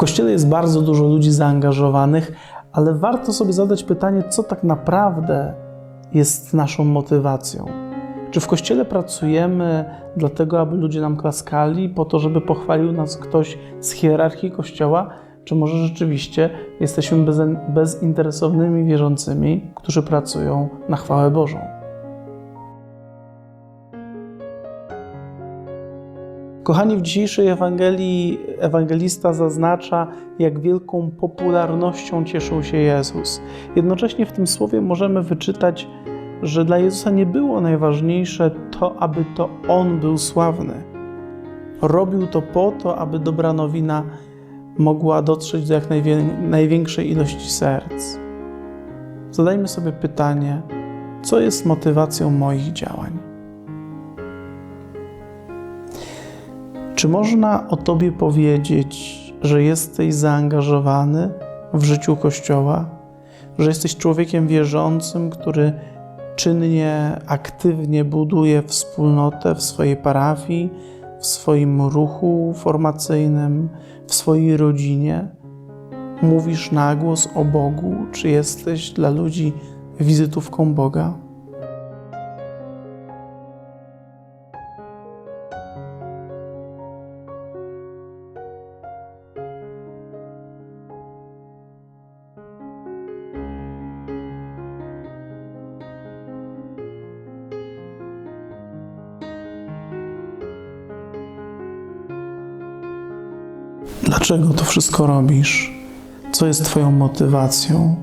kościele jest bardzo dużo ludzi zaangażowanych, ale warto sobie zadać pytanie, co tak naprawdę jest naszą motywacją. Czy w kościele pracujemy dlatego, aby ludzie nam klaskali, po to, żeby pochwalił nas ktoś z hierarchii kościoła? Czy może rzeczywiście jesteśmy bezinteresownymi wierzącymi, którzy pracują na chwałę Bożą? Kochani, w dzisiejszej Ewangelii ewangelista zaznacza, jak wielką popularnością cieszył się Jezus. Jednocześnie w tym słowie możemy wyczytać, że dla Jezusa nie było najważniejsze to, aby to On był sławny. Robił to po to, aby dobra nowina mogła dotrzeć do jak najwię- największej ilości serc. Zadajmy sobie pytanie, co jest motywacją moich działań? Czy można o Tobie powiedzieć, że jesteś zaangażowany w życiu Kościoła, że jesteś człowiekiem wierzącym, który czynnie, aktywnie buduje wspólnotę w swojej parafii, w swoim ruchu formacyjnym, w swojej rodzinie? Mówisz na głos o Bogu, czy jesteś dla ludzi wizytówką Boga? Dlaczego to wszystko robisz? Co jest Twoją motywacją?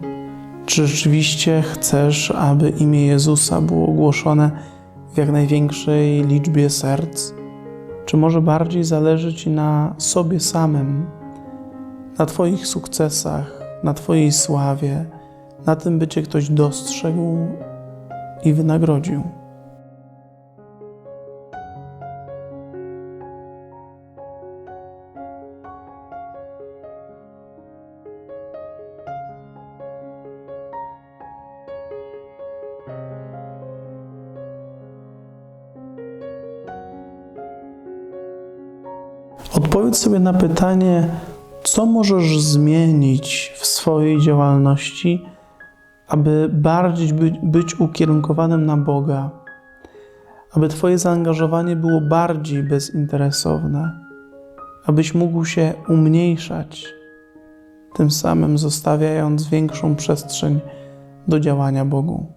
Czy rzeczywiście chcesz, aby imię Jezusa było ogłoszone w jak największej liczbie serc? Czy może bardziej zależy Ci na sobie samym, na Twoich sukcesach, na Twojej sławie, na tym, by Cię ktoś dostrzegł i wynagrodził? Odpowiedz sobie na pytanie, co możesz zmienić w swojej działalności, aby bardziej być, ukierunkowanym na Boga, aby Twoje zaangażowanie było bardziej bezinteresowne, abyś mógł się umniejszać, tym samym zostawiając większą przestrzeń do działania Bogu.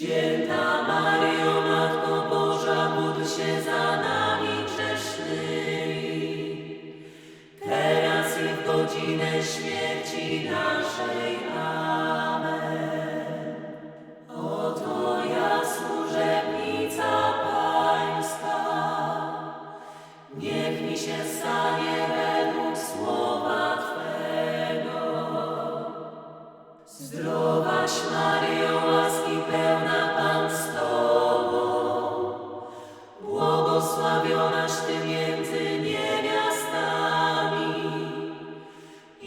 Święta Maryjo, Matko Boża, módl się za nami grzesznymi, teraz i w godzinę śmierci naszej.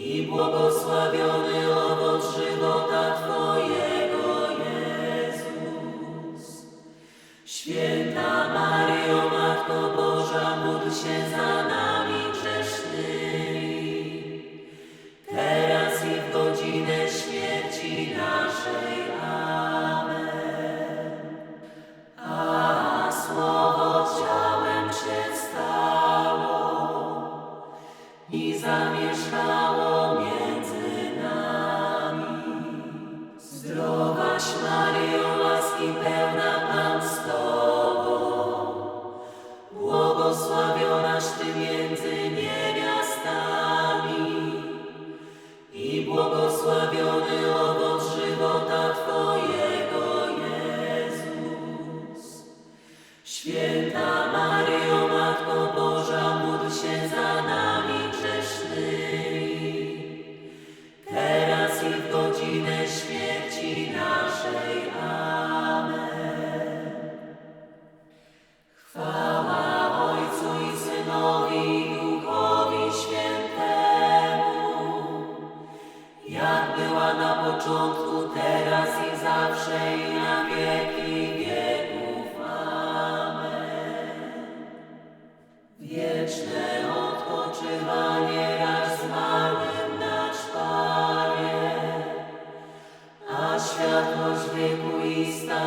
I błogosławiony owoc żywota Twojego, Jezus. Święta Maryjo, Matko Boża, módl się za nami grzesznymi, teraz i w godzinę śmierci naszej. Amen. A Słowo ciałem się stało i zamieszkało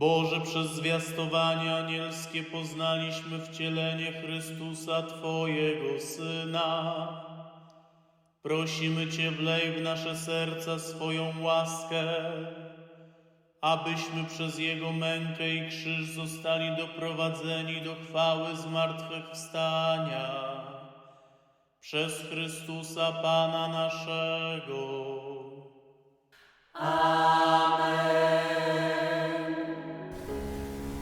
Boże, przez zwiastowanie anielskie poznaliśmy wcielenie Chrystusa, Twojego Syna. Prosimy Cię, wlej w nasze serca swoją łaskę, abyśmy przez Jego mękę i krzyż zostali doprowadzeni do chwały zmartwychwstania. Przez Chrystusa Pana naszego.